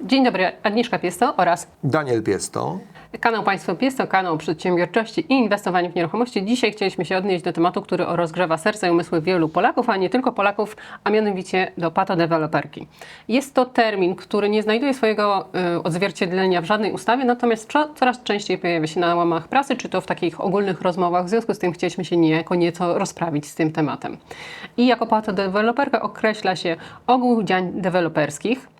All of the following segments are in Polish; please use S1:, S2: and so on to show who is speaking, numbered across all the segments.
S1: Dzień dobry, Agnieszka Piesto oraz
S2: Daniel Piesto.
S1: kanał Państwo Piesto, kanał przedsiębiorczości i inwestowania w nieruchomości. Dzisiaj chcieliśmy się odnieść do tematu, który rozgrzewa serca i umysły wielu Polaków, a nie tylko Polaków, a mianowicie do patodeweloperki. Jest to termin, który nie znajduje swojego y, odzwierciedlenia w żadnej ustawie, natomiast co, coraz częściej pojawia się na łamach prasy, czy to w takich ogólnych rozmowach. W związku z tym chcieliśmy się niejako nieco rozprawić z tym tematem. I jako patodeweloperka określa się ogół działań deweloperskich,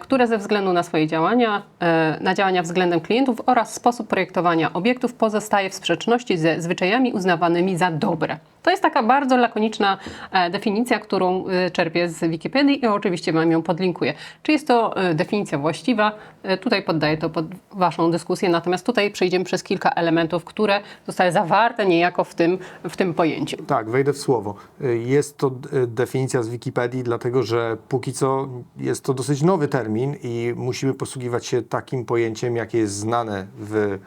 S1: które ze względu na swoje działania, e, na działania względem klientów oraz sposób projektowania obiektów pozostaje w sprzeczności ze zwyczajami uznawanymi za dobre. To jest taka bardzo lakoniczna e, definicja, którą e, czerpię z Wikipedii i oczywiście Wam ją podlinkuję. Czy jest to e, definicja właściwa? Tutaj poddaję to pod Waszą dyskusję, natomiast tutaj przejdziemy przez kilka elementów, które zostały zawarte niejako w tym, w tym pojęciu.
S2: Tak, wejdę w słowo. Jest to definicja z Wikipedii, dlatego że póki co jest to dosyć nowy termin i musimy posługiwać się takim pojęciem, jakie jest znane w,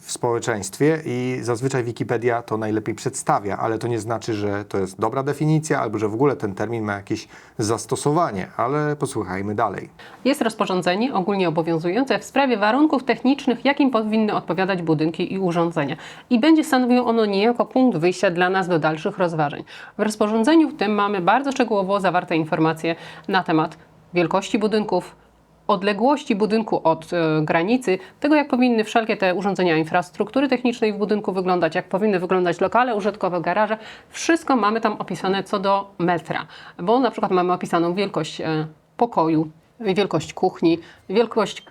S2: w społeczeństwie i zazwyczaj Wikipedia to najlepiej przedstawia, ale to nie znaczy, że to jest dobra definicja albo że w ogóle ten termin ma jakieś zastosowanie, ale posłuchajmy dalej.
S1: Jest rozporządzenie ogólnie obowiązujące w sprawie warunków technicznych, jakim powinny odpowiadać budynki i urządzenia. I będzie stanowiło ono niejako punkt wyjścia dla nas do dalszych rozważań. W rozporządzeniu tym mamy bardzo szczegółowo zawarte informacje na temat wielkości budynków, odległości budynku od e, granicy, tego jak powinny wszelkie te urządzenia infrastruktury technicznej w budynku wyglądać, jak powinny wyglądać lokale użytkowe, garaże. Wszystko mamy tam opisane co do metra, bo na przykład mamy opisaną wielkość e, pokoju, wielkość kuchni, wielkość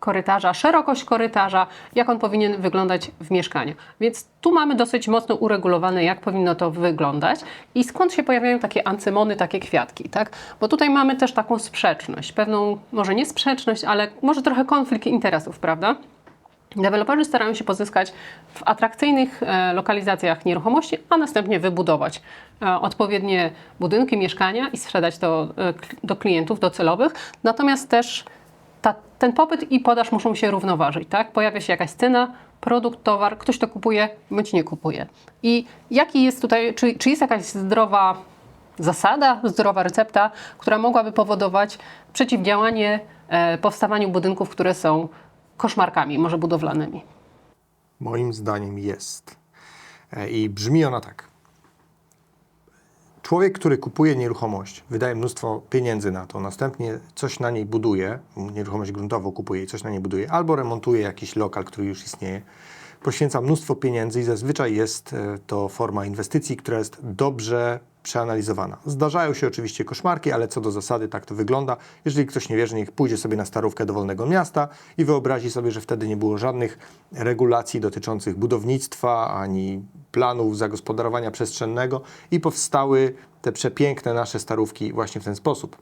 S1: korytarza, szerokość korytarza, jak on powinien wyglądać w mieszkaniu. Więc tu mamy dosyć mocno uregulowane, jak powinno to wyglądać i skąd się pojawiają takie ancymony, takie kwiatki, tak? Bo tutaj mamy też taką sprzeczność, pewną, może nie sprzeczność, ale może trochę konflikt interesów, prawda? Deweloperzy starają się pozyskać w atrakcyjnych e, lokalizacjach nieruchomości, a następnie wybudować e, odpowiednie budynki, mieszkania i sprzedać to e, do klientów docelowych. Natomiast też ta, ten popyt i podaż muszą się równoważyć. Tak? Pojawia się jakaś cena, produkt, towar, ktoś to kupuje bądź nie kupuje. I jaki jest tutaj, czy, czy jest jakaś zdrowa zasada, zdrowa recepta, która mogłaby powodować przeciwdziałanie e, powstawaniu budynków, które są koszmarkami, może budowlanymi.
S2: Moim zdaniem jest. E, I brzmi ona tak. Człowiek, który kupuje nieruchomość, wydaje mnóstwo pieniędzy na to, następnie coś na niej buduje, nieruchomość gruntową kupuje i coś na niej buduje, albo remontuje jakiś lokal, który już istnieje, poświęca mnóstwo pieniędzy i zazwyczaj jest e, to forma inwestycji, która jest dobrze przeanalizowana. Zdarzają się oczywiście koszmarki, ale co do zasady tak to wygląda. Jeżeli ktoś nie wierzy, niech pójdzie sobie na starówkę dowolnego miasta i wyobrazi sobie, że wtedy nie było żadnych regulacji dotyczących budownictwa ani planów zagospodarowania przestrzennego i powstały te przepiękne nasze starówki właśnie w ten sposób.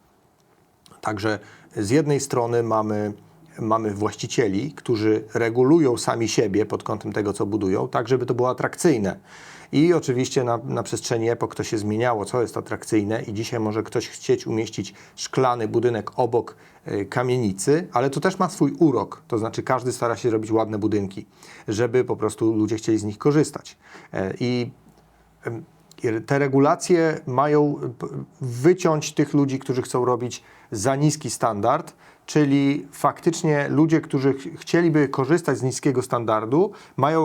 S2: Także z jednej strony mamy, mamy właścicieli, którzy regulują sami siebie pod kątem tego, co budują, tak żeby to było atrakcyjne. I oczywiście na, na przestrzeni epok to się zmieniało, co jest atrakcyjne i dzisiaj może ktoś chcieć umieścić szklany budynek obok y, kamienicy, ale to też ma swój urok, to znaczy każdy stara się robić ładne budynki, żeby po prostu ludzie chcieli z nich korzystać. E, I te regulacje mają wyciąć tych ludzi, którzy chcą robić za niski standard, czyli faktycznie ludzie, którzy ch- chcieliby korzystać z niskiego standardu, mają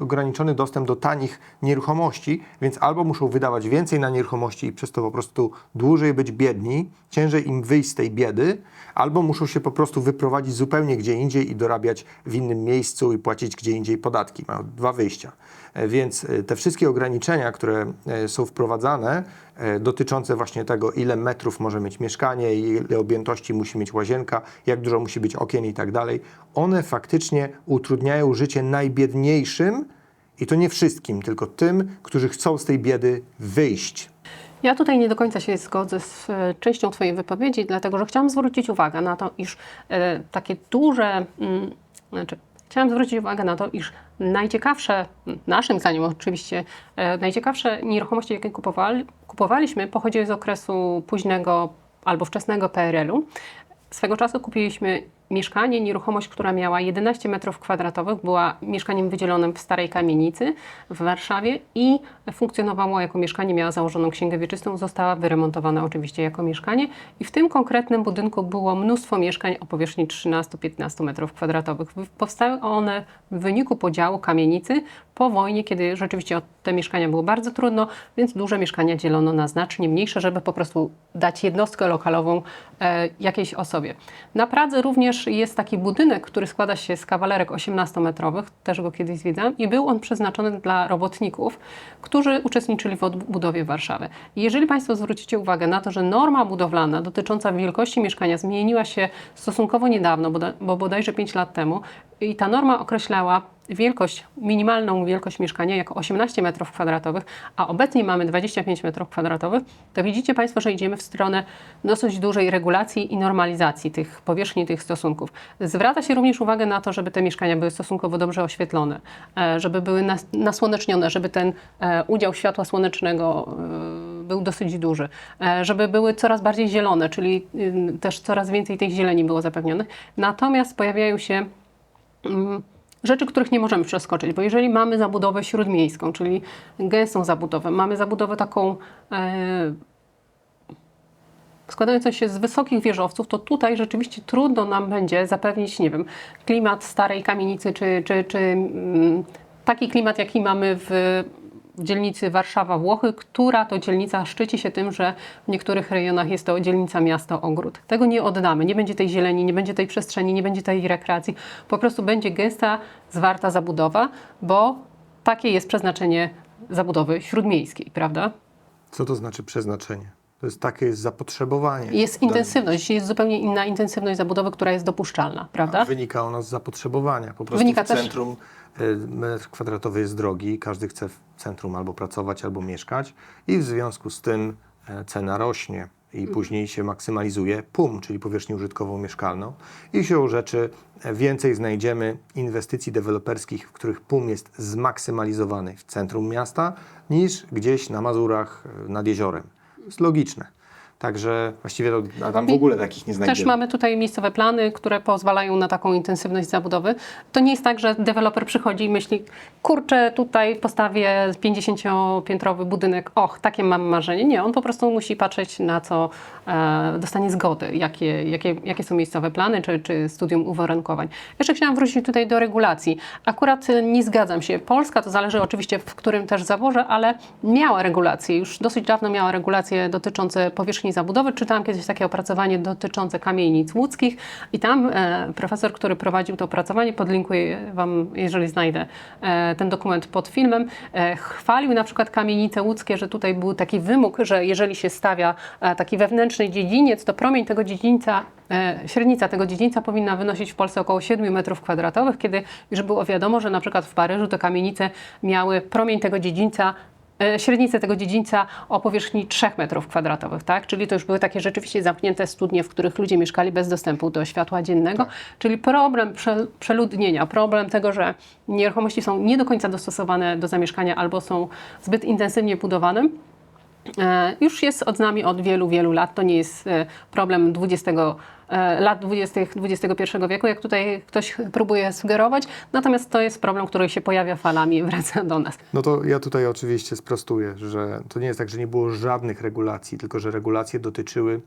S2: ograniczony dostęp do tanich nieruchomości, więc albo muszą wydawać więcej na nieruchomości i przez to po prostu dłużej być biedni, ciężej im wyjść z tej biedy, albo muszą się po prostu wyprowadzić zupełnie gdzie indziej i dorabiać w innym miejscu i płacić gdzie indziej podatki. Mają dwa wyjścia. E, Więc e, te wszystkie ograniczenia, które e, są wprowadzane, dotyczące właśnie tego, ile metrów może mieć mieszkanie, ile objętości musi mieć łazienka, jak dużo musi być okien i tak dalej, one faktycznie utrudniają życie najbiedniejszym i to nie wszystkim, tylko tym, którzy chcą z tej biedy wyjść.
S1: Ja tutaj nie do końca się zgodzę z częścią Twojej wypowiedzi, dlatego że chciałam zwrócić uwagę na to, iż takie duże, mm, znaczy chciałam zwrócić uwagę na to, iż najciekawsze, naszym zdaniem oczywiście, e, najciekawsze nieruchomości, jakie kupowali, kupowaliśmy, pochodziły z okresu późnego albo wczesnego PRL-u. Swego czasu kupiliśmy mieszkanie, nieruchomość, która miała 11 metrów kwadratowych, była mieszkaniem wydzielonym w starej kamienicy w Warszawie i funkcjonowała jako mieszkanie, miała założoną księgę wieczystą, została wyremontowana oczywiście jako mieszkanie i w tym konkretnym budynku było mnóstwo mieszkań o powierzchni 13-15 metrów kwadratowych. Wy- Powstały one w wyniku podziału kamienicy po wojnie, kiedy rzeczywiście te mieszkania było bardzo trudno, więc duże mieszkania dzielono na znacznie mniejsze, żeby po prostu dać jednostkę lokalową e, jakiejś osobie. Na Pradze również jest taki budynek, który składa się z kawalerek 18-metrowych, też go kiedyś zwiedzałam, i był on przeznaczony dla robotników, którzy uczestniczyli w odbudowie Warszawy. Jeżeli Państwo zwrócicie uwagę na to, że norma budowlana dotycząca wielkości mieszkania zmieniła się stosunkowo niedawno, bo bodajże 5 lat temu, i ta norma określała wielkość, minimalną wielkość mieszkania jako 18 metrów kwadratowych, a obecnie mamy 25 metrów kwadratowych, to widzicie Państwo, że idziemy w stronę dosyć dużej regulacji i normalizacji tych powierzchni, tych stosunków. Zwraca się również uwagę na to, żeby te mieszkania były stosunkowo dobrze oświetlone, e, żeby były nas- nasłonecznione, żeby ten e, udział światła słonecznego e, był dosyć duży, żeby były coraz bardziej zielone, czyli też coraz więcej tej zieleni było zapewnionych. Natomiast pojawiają się mm, rzeczy, których nie możemy przeskoczyć, bo jeżeli mamy zabudowę śródmiejską, czyli gęstą zabudowę, mamy zabudowę taką e, składającą się z wysokich wieżowców, to tutaj rzeczywiście trudno nam będzie zapewnić, nie wiem, klimat starej kamienicy, czy, czy, czy mm, taki klimat, jaki mamy w w dzielnicy Warszawa-Włochy, która to dzielnica szczyci się tym, że w niektórych rejonach jest to dzielnica miasto-ogród. Tego nie oddamy. Nie będzie tej zieleni, nie będzie tej przestrzeni, nie będzie tej rekreacji. Po prostu będzie gęsta, zwarta zabudowa, bo takie jest przeznaczenie zabudowy śródmiejskiej, prawda?
S2: Co to znaczy przeznaczenie? To jest takie jest zapotrzebowanie.
S1: Jest intensywność, jest zupełnie inna intensywność zabudowy, która jest dopuszczalna, prawda?
S2: Wynika ona z zapotrzebowania. Po prostu
S1: Wynika
S2: w
S1: też-
S2: centrum y, metr kwadratowy jest drogi, każdy chce w centrum albo pracować, albo mieszkać i w związku z tym e, cena rośnie i później się maksymalizuje PUM, czyli powierzchnię użytkową mieszkalną i siłą rzeczy e, więcej znajdziemy inwestycji deweloperskich, w których PUM jest zmaksymalizowany w centrum miasta niż gdzieś na Mazurach e, nad jeziorem. Jest logiczne. Także właściwie to, a tam w ogóle takich nie znajdziemy.
S1: Też mamy tutaj miejscowe plany, które pozwalają na taką intensywność zabudowy. To nie jest tak, że deweloper przychodzi i myśli, kurczę, tutaj postawię 50-piętrowy budynek, och, takie mam marzenie. Nie, on po prostu musi patrzeć na co e, dostanie zgody, jakie, jakie, jakie są miejscowe plany, czy, czy studium uwarunkowań. Jeszcze chciałam wrócić tutaj do regulacji. Akurat e, nie zgadzam się. Polska, to zależy oczywiście w którym też zaborze, ale miała regulacje, już dosyć dawno miała regulacje dotyczące powierzchni zabudowy. Czytałam kiedyś takie opracowanie dotyczące kamienic łódzkich i tam e, profesor, który prowadził to opracowanie, podlinkuję Wam, jeżeli znajdę e, ten dokument pod filmem, e, chwalił na przykład kamienice łódzkie, że tutaj był taki wymóg, że jeżeli się stawia taki wewnętrzny dziedziniec, to promień tego dziedzińca Średnica tego dziedzińca powinna wynosić w Polsce około 7 metrów kwadratowych, kiedy już było wiadomo, że na przykład w Paryżu te kamienice miały promień tego dziedzińca średnicę tego dziedzińca o powierzchni 3 metrów kwadratowych, tak? Czyli to już były takie rzeczywiście zamknięte studnie, w których ludzie mieszkali bez dostępu do światła dziennego. Czyli problem prze, przeludnienia, problem tego, że nieruchomości są nie do końca dostosowane do zamieszkania albo są zbyt intensywnie budowane. E, już jest od nami od wielu, wielu lat. To nie jest e, problem 20, e, lat 20 XXI wieku, jak tutaj ktoś próbuje sugerować. Natomiast to jest problem, który się pojawia falami i wraca do nas.
S2: No to ja tutaj oczywiście sprostuję, że to nie jest tak, że nie było żadnych regulacji, tylko że regulacje dotyczyły,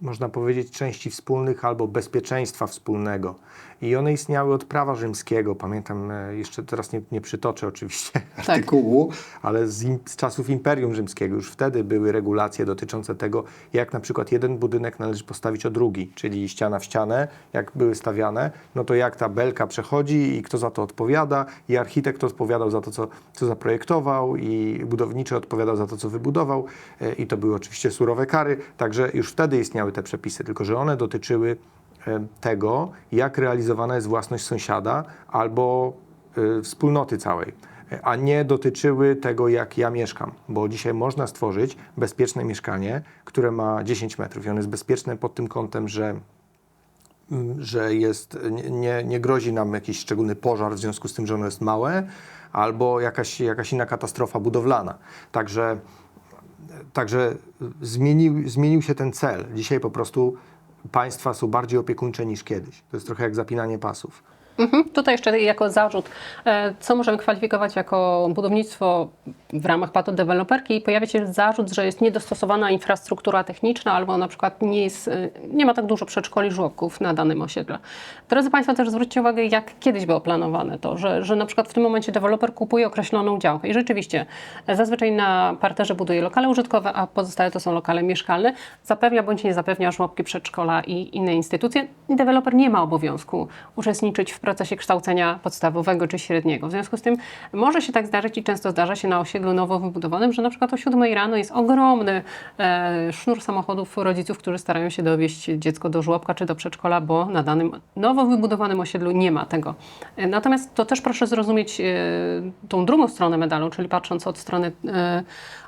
S2: można powiedzieć, części wspólnych albo bezpieczeństwa wspólnego. I one istniały od prawa rzymskiego. Pamiętam, e, jeszcze teraz nie, nie przytoczę oczywiście artykułu, ale z, im, z czasów Imperium Rzymskiego. Już wtedy były regulacje dotyczące tego, jak na przykład jeden budynek należy postawić o drugi, czyli ściana w ścianę, jak były stawiane, no to jak ta belka przechodzi i kto za to odpowiada, i architekt odpowiadał za to, co, co zaprojektował, i budowniczy odpowiadał za to, co wybudował, e, i to były oczywiście surowe kary, także już wtedy istniały te przepisy, tylko że one dotyczyły tego, jak realizowana jest własność sąsiada albo e, wspólnoty całej, a nie dotyczyły tego, jak ja mieszkam, bo dzisiaj można stworzyć bezpieczne mieszkanie, które ma 10 metrów i ono jest bezpieczne pod tym kątem, że m, że jest, nie, nie grozi nam jakiś szczególny pożar w związku z tym, że ono jest małe, albo jakaś, jakaś inna katastrofa budowlana. Także, także zmienił, zmienił się ten cel. Dzisiaj po prostu państwa są bardziej opiekuńcze niż kiedyś. To jest trochę jak zapinanie pasów.
S1: Mhm. Tutaj jeszcze jako zarzut, e, co możemy kwalifikować jako budownictwo w ramach patodeweloperki, pojawia się zarzut, że jest niedostosowana infrastruktura techniczna albo na przykład nie, jest, e, nie ma tak dużo przedszkoli, żłobków na danym osiedlu. Drodzy Państwo, też zwróćcie uwagę, jak kiedyś było planowane to, że, że na przykład w tym momencie deweloper kupuje określoną działkę i rzeczywiście e, zazwyczaj na parterze buduje lokale użytkowe, a pozostałe to są lokale mieszkalne, zapewnia bądź nie zapewnia żłobki, przedszkola i inne instytucje. Deweloper nie ma obowiązku uczestniczyć w procesie kształcenia podstawowego czy średniego. W związku z tym może się tak zdarzyć i często zdarza się na osiedlu nowo wybudowanym, że na przykład o 7 rano jest ogromny e, sznur samochodów rodziców, którzy starają się dowieść dziecko do żłobka czy do przedszkola, bo na danym nowo wybudowanym osiedlu nie ma tego. E, Natomiast to też proszę zrozumieć e, tą drugą stronę medalu, czyli patrząc od strony, e,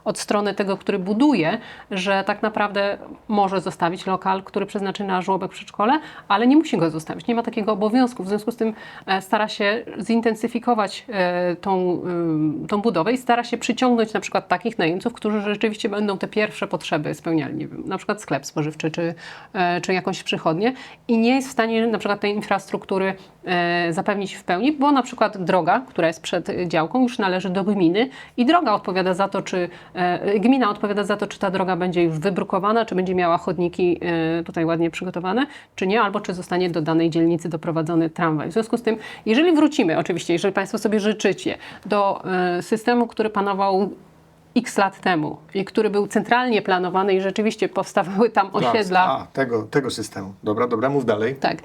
S1: od strony tego, który buduje, że tak naprawdę może zostawić lokal, który przeznaczy na żłobek przedszkole, ale nie musi go zostawić, nie ma takiego obowiązku. W związku z tym e, stara się zintensyfikować e, tą, ym, tą budowę i stara się przyciągnąć na przykład takich najemców, którzy rzeczywiście będą te pierwsze potrzeby spełniali, nie wiem, na przykład sklep spożywczy czy, e, czy jakąś przychodnię i nie jest w stanie na przykład tej infrastruktury e, zapewnić w pełni, bo na przykład droga, która jest przed działką już należy do gminy i droga odpowiada za to, czy e, gmina odpowiada za to, czy ta droga będzie już wybrukowana, czy będzie miała chodniki e, tutaj ładnie przygotowane, czy nie, albo czy zostanie do danej dzielnicy doprowadzony tramwaj. W związku z tym, jeżeli wrócimy, oczywiście, jeżeli Państwo sobie życzycie, do e, systemu, który panował x lat temu i który był centralnie planowany i rzeczywiście powstawały tam osiedla.
S2: A, tego, tego systemu. Dobra, dobra, mów dalej.
S1: Tak.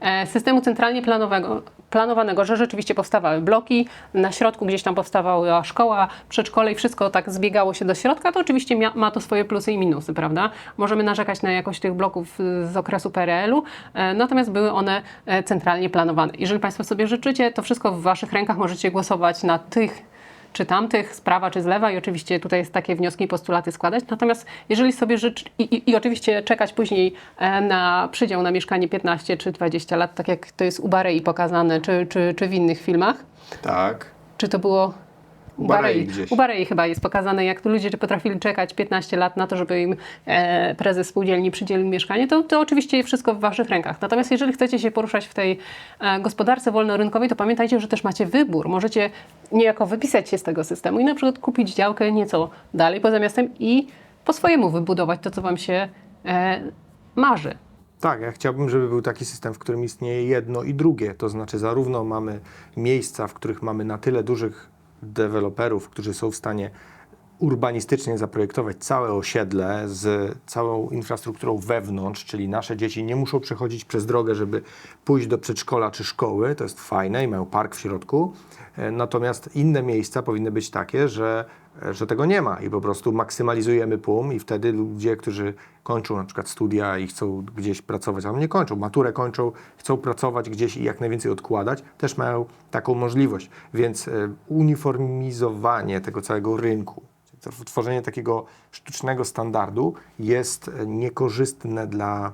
S1: E, Systemu centralnie planowego, planowanego, że rzeczywiście powstawały bloki, na środku gdzieś tam powstawała szkoła, przedszkole i wszystko tak zbiegało się do środka, to oczywiście ma to swoje plusy i minusy, prawda? Możemy narzekać na jakość tych bloków y, z okresu PRL-u, e, natomiast były one e, centralnie planowane. Jeżeli Państwo sobie życzycie, to wszystko w Waszych rękach możecie głosować na tych czy tamtych, z prawa czy z lewa i oczywiście tutaj jest takie wnioski i postulaty składać. Natomiast jeżeli sobie życzy i, i, i oczywiście czekać później e, na przydział na mieszkanie 15 czy 20 lat, tak jak to jest u Barei pokazane, czy, czy, czy w innych filmach,
S2: Tak.
S1: czy to było
S2: U Barei gdzieś.
S1: U Barei chyba jest pokazane, jak to ludzie potrafili czekać 15 lat na to, żeby im e, prezes spółdzielni przydzielił mieszkanie, to, to oczywiście wszystko w waszych rękach. Natomiast jeżeli chcecie się poruszać w tej e, gospodarce wolnorynkowej, to pamiętajcie, że też macie wybór. Możecie niejako wypisać się z tego systemu i na przykład kupić działkę nieco dalej poza miastem i po swojemu wybudować to, co wam się e, marzy.
S2: Tak, ja chciałbym, żeby był taki system, w którym istnieje jedno i drugie. To znaczy, zarówno mamy miejsca, w których mamy na tyle dużych deweloperów, którzy są w stanie urbanistycznie zaprojektować całe osiedle z całą infrastrukturą wewnątrz, czyli nasze dzieci nie muszą przechodzić przez drogę, żeby pójść do przedszkola czy szkoły. To jest fajne i mają park w środku. E, Natomiast inne miejsca powinny być takie, że, e, że tego nie ma i po prostu maksymalizujemy PUM i wtedy ludzie, którzy kończą na przykład studia i chcą gdzieś pracować, albo nie kończą, maturę kończą, chcą pracować gdzieś i jak najwięcej odkładać, też mają taką możliwość. Więc e, uniformizowanie tego całego rynku, tworzenie takiego sztucznego standardu jest niekorzystne dla,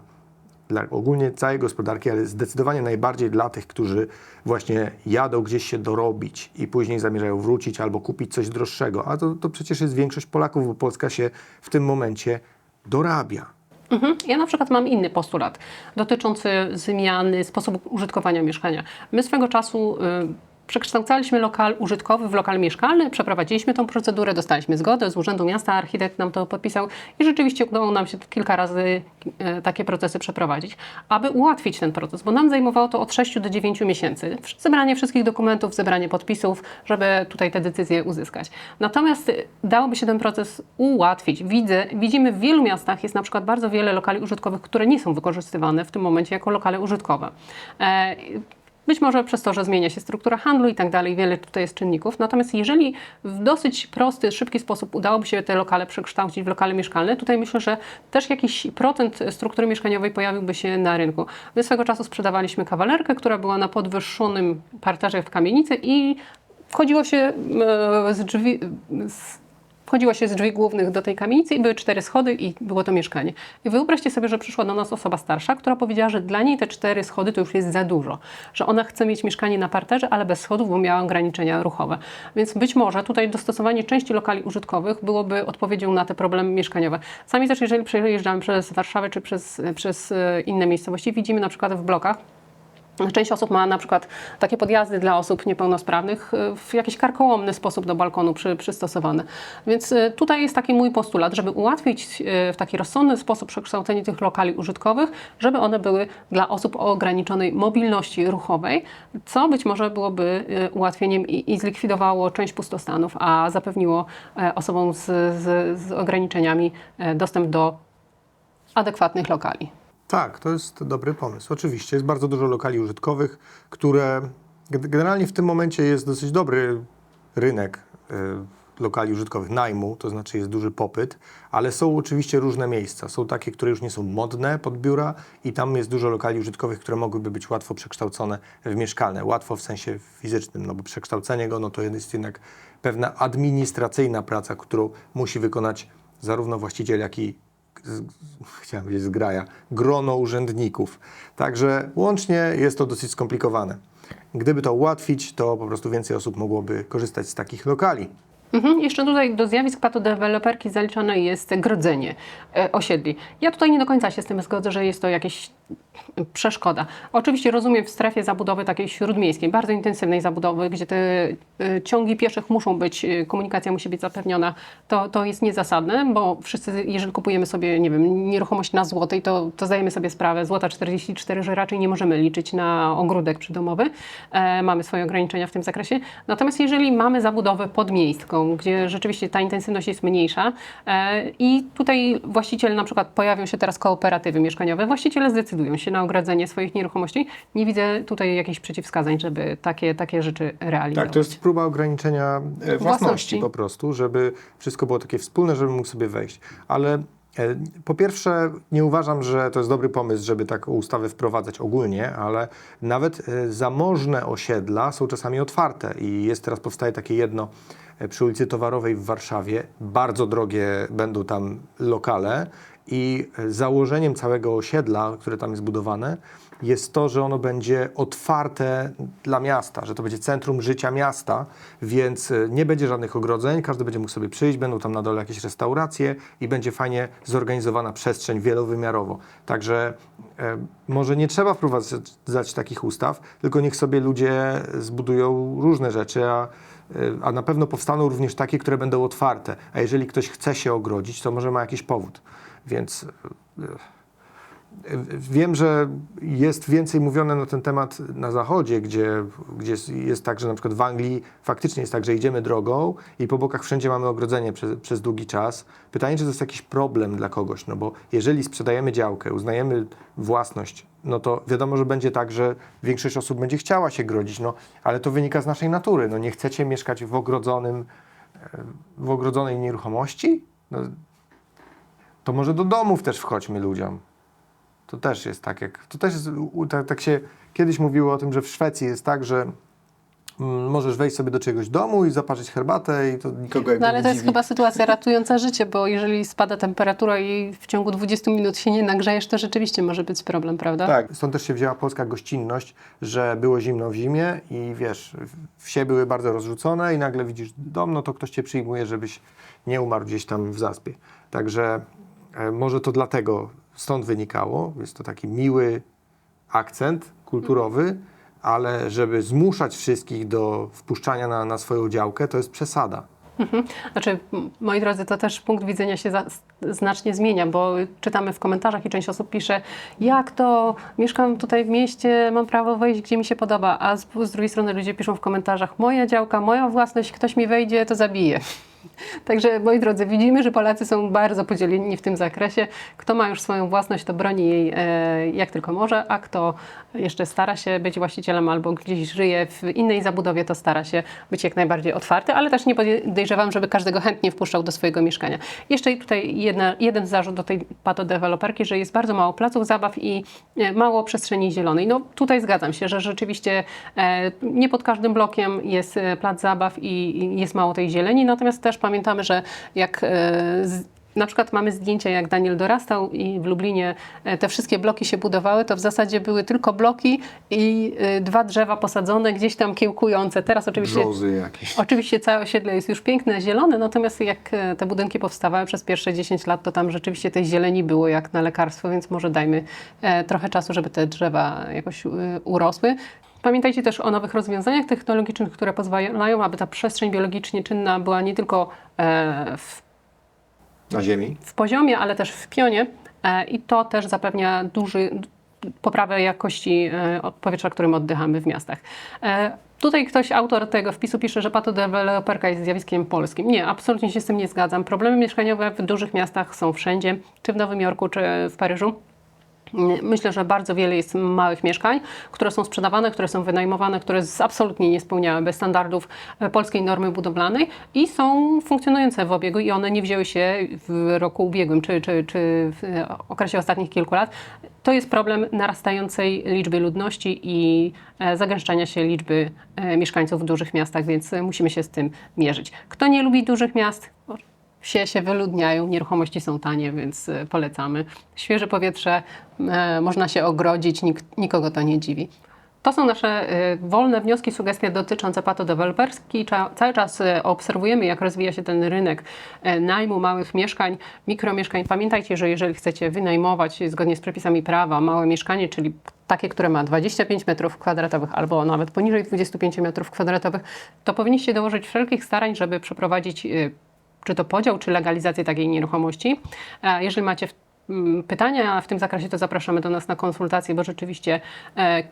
S2: dla ogólnie całej gospodarki, ale zdecydowanie najbardziej dla tych, którzy właśnie jadą gdzieś się dorobić i później zamierzają wrócić albo kupić coś droższego. A to, to przecież jest większość Polaków, bo Polska się w tym momencie dorabia.
S1: Mhm. Ja na przykład mam inny postulat dotyczący zmiany sposobu użytkowania mieszkania. My swego czasu y, przekształcaliśmy lokal użytkowy w lokal mieszkalny, przeprowadziliśmy tą procedurę, dostaliśmy zgodę z Urzędu Miasta, architekt nam to podpisał i rzeczywiście udało nam się kilka razy e, takie procesy przeprowadzić, aby ułatwić ten proces, bo nam zajmowało to od 6 do 9 miesięcy. Zebranie wszystkich dokumentów, zebranie podpisów, żeby tutaj te decyzje uzyskać. Natomiast y, dałoby się ten proces ułatwić. Widzę, widzimy w wielu miastach jest na przykład bardzo wiele lokali użytkowych, które nie są wykorzystywane w tym momencie jako lokale użytkowe. Być może przez to, że zmienia się struktura handlu i tak dalej, wiele tutaj jest czynników. Natomiast jeżeli w dosyć prosty, szybki sposób udałoby się te lokale przekształcić w lokale mieszkalne, tutaj myślę, że też jakiś procent struktury mieszkaniowej pojawiłby się na rynku. My swego czasu sprzedawaliśmy kawalerkę, która była na podwyższonym parterze w kamienicy i wchodziło się e, z drzwi, z wchodziło się z drzwi głównych do tej kamienicy i były cztery schody i było to mieszkanie. I wyobraźcie sobie, że przyszła do nas osoba starsza, która powiedziała, że dla niej te cztery schody to już jest za dużo, że ona chce mieć mieszkanie na parterze, ale bez schodów, bo miała ograniczenia ruchowe. Więc być może tutaj dostosowanie części lokali użytkowych byłoby odpowiedzią na te problemy mieszkaniowe. Sami też, jeżeli przejeżdżamy przez Warszawę czy przez, przez e, inne miejscowości, widzimy na przykład w blokach, Część osób ma na przykład takie podjazdy dla osób niepełnosprawnych y, w jakiś karkołomny sposób do balkonu przy, przystosowane. Więc y, tutaj jest taki mój postulat, żeby ułatwić y, w taki rozsądny sposób przekształcenie tych lokali użytkowych, żeby one były dla osób o ograniczonej mobilności ruchowej, co być może byłoby ułatwieniem i, i zlikwidowało część pustostanów, a zapewniło e, osobom z, z, z ograniczeniami e, dostęp do adekwatnych lokali.
S2: Tak, to jest dobry pomysł. Oczywiście jest bardzo dużo lokali użytkowych, które generalnie w tym momencie jest dosyć dobry rynek y, lokali użytkowych najmu, to znaczy jest duży popyt, ale są oczywiście różne miejsca. Są takie, które już nie są modne pod biura i tam jest dużo lokali użytkowych, które mogłyby być łatwo przekształcone w mieszkalne. Łatwo w sensie fizycznym, no bo przekształcenie go no to jest jednak pewna administracyjna praca, którą musi wykonać zarówno właściciel, jak i z, chciałem powiedzieć zgraja, grono urzędników. Także łącznie jest to dosyć skomplikowane. Gdyby to ułatwić, to po prostu więcej osób mogłoby korzystać z takich lokali.
S1: Mhm. Jeszcze tutaj do zjawisk patodeweloperki zaliczane jest grodzenie e, osiedli. Ja tutaj nie do końca się z tym zgodzę, że jest to jakieś przeszkoda. Oczywiście rozumiem w strefie zabudowy takiej śródmiejskiej, bardzo intensywnej zabudowy, gdzie te e, ciągi pieszych muszą być, e, komunikacja musi być zapewniona, to, to jest niezasadne, bo wszyscy, jeżeli kupujemy sobie, nie wiem, nieruchomość na złotej, to, to zdajemy sobie sprawę, złota 44, że raczej nie możemy liczyć na ogródek przydomowy. E, mamy swoje ograniczenia w tym zakresie. Natomiast jeżeli mamy zabudowę podmiejską, gdzie rzeczywiście ta intensywność jest mniejsza e, i tutaj właściciel, na przykład pojawią się teraz kooperatywy mieszkaniowe, właściciele zdecydują się na ogrodzenie swoich nieruchomości. Nie widzę tutaj jakichś przeciwwskazań, żeby takie, takie rzeczy realizować.
S2: Tak, to jest próba ograniczenia e, własności,
S1: Własności.
S2: po prostu, żeby wszystko było takie wspólne, żeby mógł sobie wejść. Ale e, po pierwsze, nie uważam, że to jest dobry pomysł, żeby taką ustawę wprowadzać ogólnie, ale nawet e, zamożne osiedla są czasami otwarte i jest teraz powstaje takie jedno przy ulicy Towarowej w Warszawie. Bardzo drogie będą tam lokale i założeniem całego osiedla, które tam jest budowane, jest to, że ono będzie otwarte dla miasta, że to będzie centrum życia miasta, więc e, nie będzie żadnych ogrodzeń, każdy będzie mógł sobie przyjść, będą tam na dole jakieś restauracje i będzie fajnie zorganizowana przestrzeń wielowymiarowo. Także e, może nie trzeba wprowadzać takich ustaw, tylko niech sobie ludzie zbudują różne rzeczy, a e, a na pewno powstaną również takie, które będą otwarte. A jeżeli ktoś chce się ogrodzić, to może ma jakiś powód. Więc e, Wiem, że jest więcej mówione na ten temat na zachodzie, gdzie, gdzie jest- tak, że na przykład w Anglii faktycznie jest tak, że idziemy drogą i po bokach wszędzie mamy ogrodzenie przez, przez długi czas. Pytanie, czy to jest jakiś problem dla kogoś, no bo jeżeli sprzedajemy działkę, uznajemy własność, no to wiadomo, że będzie tak, że większość osób będzie chciała się grodzić, no ale to wynika z naszej natury. No nie chcecie mieszkać w ogrodzonym, e, w ogrodzonej nieruchomości? No, to może do domów też wchodźmy ludziom. To też jest tak, jak. To też jest, tak, tak się kiedyś mówiło o tym, że w Szwecji jest tak, że mm, możesz wejść sobie do czegoś domu i zaparzyć herbatę i to nikogo jakby
S1: No ale
S2: nie
S1: to jest
S2: dziwi.
S1: chyba sytuacja ratująca życie, bo jeżeli spada temperatura i w ciągu 20 minut się nie nagrzejesz, to rzeczywiście może być problem, prawda?
S2: Tak, stąd też się wzięła polska gościnność, że było zimno w zimie i wiesz, wsie były bardzo rozrzucone i nagle widzisz dom, no to ktoś cię przyjmuje, żebyś nie umarł gdzieś tam w zaspie. Także może to dlatego stąd wynikało. Jest to taki miły akcent kulturowy, ale żeby zmuszać wszystkich do wpuszczania na, na swoją działkę, to jest przesada.
S1: Znaczy, m- moi drodzy, to też punkt widzenia się za, znacznie zmienia, bo czytamy w komentarzach i część osób pisze, jak to, mieszkam tutaj w mieście, mam prawo wejść, gdzie mi się podoba, a z, z drugiej strony ludzie piszą w komentarzach, moja działka, moja własność, ktoś mi wejdzie, to zabije. Także, moi drodzy, widzimy, że Polacy są bardzo podzieleni w tym zakresie. Kto ma już swoją własność, to broni jej e, jak tylko może, a kto jeszcze stara się być właścicielem albo gdzieś żyje w innej zabudowie, to stara się być jak najbardziej otwarty, ale też nie podejrzewam, żeby każdego chętnie wpuszczał do swojego mieszkania. Jeszcze tutaj jedna, jeden zarzut do tej patodeweloperki, że jest bardzo mało placów zabaw i e, mało przestrzeni zielonej. No tutaj zgadzam się, że rzeczywiście e, nie pod każdym blokiem jest plac zabaw i, i jest mało tej zieleni, natomiast też też pamiętamy, że jak e, z, na przykład mamy zdjęcia, jak Daniel dorastał i w Lublinie e, te wszystkie bloki się budowały, to w zasadzie były tylko bloki i e, dwa drzewa posadzone, gdzieś tam kiełkujące. Teraz oczywiście...
S2: Brzozy jakieś.
S1: Oczywiście całe osiedle jest już piękne, zielone, natomiast jak te budynki powstawały przez pierwsze 10 lat, to tam rzeczywiście tej zieleni było jak na lekarstwo, więc może dajmy trochę czasu, żeby te drzewa jakoś urosły. Pamiętajcie też o nowych rozwiązaniach technologicznych, które pozwalają, aby ta przestrzeń biologicznie czynna była nie tylko e, w
S2: Na ziemi?
S1: w poziomie, ale też w pionie e, i to też zapewnia duży, poprawę jakości e, powietrza, którym oddychamy w miastach. Tutaj ktoś, autor tego wpisu pisze, że patodeweloperka jest zjawiskiem polskim. Nie, absolutnie się z tym nie zgadzam. Problemy mieszkaniowe w dużych miastach są wszędzie, czy w Nowym Jorku, czy w Paryżu. Myślę, że bardzo wiele jest małych mieszkań, które są sprzedawane, które są wynajmowane, które absolutnie nie spełniałyby standardów e, polskiej normy budowlanej i są funkcjonujące w obiegu i one nie wzięły się w roku ubiegłym czy, czy, czy w e, okresie ostatnich kilku lat. To jest problem narastającej liczby ludności i e, zagęszczania się liczby mieszkańców w dużych miastach, więc musimy się z tym mierzyć. Kto nie lubi dużych miast? Wsie się wyludniają, nieruchomości są tanie, więc e, polecamy. Świeże powietrze, e, można się ogrodzić, nik, nikogo to nie dziwi. To są nasze e, wolne wnioski, sugestie dotyczące patodeweloperski. Cały czas obserwujemy, jak rozwija się ten rynek e, najmu małych mieszkań, mikromieszkań. Pamiętajcie, że jeżeli chcecie wynajmować zgodnie z przepisami prawa małe mieszkanie, czyli takie, które ma 25 metrów kwadratowych albo nawet poniżej 25 metrów kwadratowych, to powinniście dołożyć wszelkich starań, żeby przeprowadzić czy to podział, czy legalizację takiej nieruchomości. E, Jeżeli macie w- m, pytania w tym zakresie, to zapraszamy do nas na konsultacje, bo rzeczywiście e,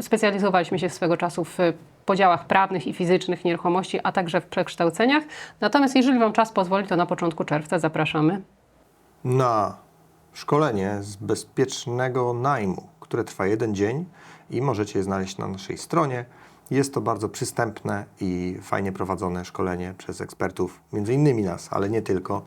S1: specjalizowaliśmy się swego czasu w podziałach prawnych i fizycznych nieruchomości, a także w przekształceniach. Natomiast jeżeli Wam czas pozwoli, to na początku czerwca zapraszamy.
S2: Na szkolenie z bezpiecznego najmu, które trwa jeden dzień i możecie je znaleźć na naszej stronie. Jest to bardzo przystępne i fajnie prowadzone szkolenie przez ekspertów, między innymi nas, ale nie tylko,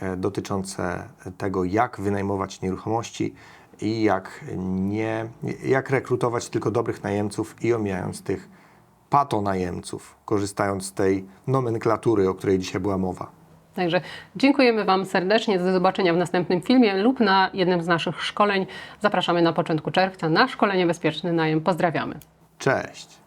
S2: e, dotyczące tego, jak wynajmować nieruchomości i jak, nie, jak rekrutować tylko dobrych najemców i omijając tych patonajemców, korzystając z tej nomenklatury, o której dzisiaj była mowa.
S1: Także dziękujemy Wam serdecznie. Do zobaczenia w następnym filmie lub na jednym z naszych szkoleń. Zapraszamy na początku czerwca na szkolenie Bezpieczny Najem. Pozdrawiamy.
S2: Cześć!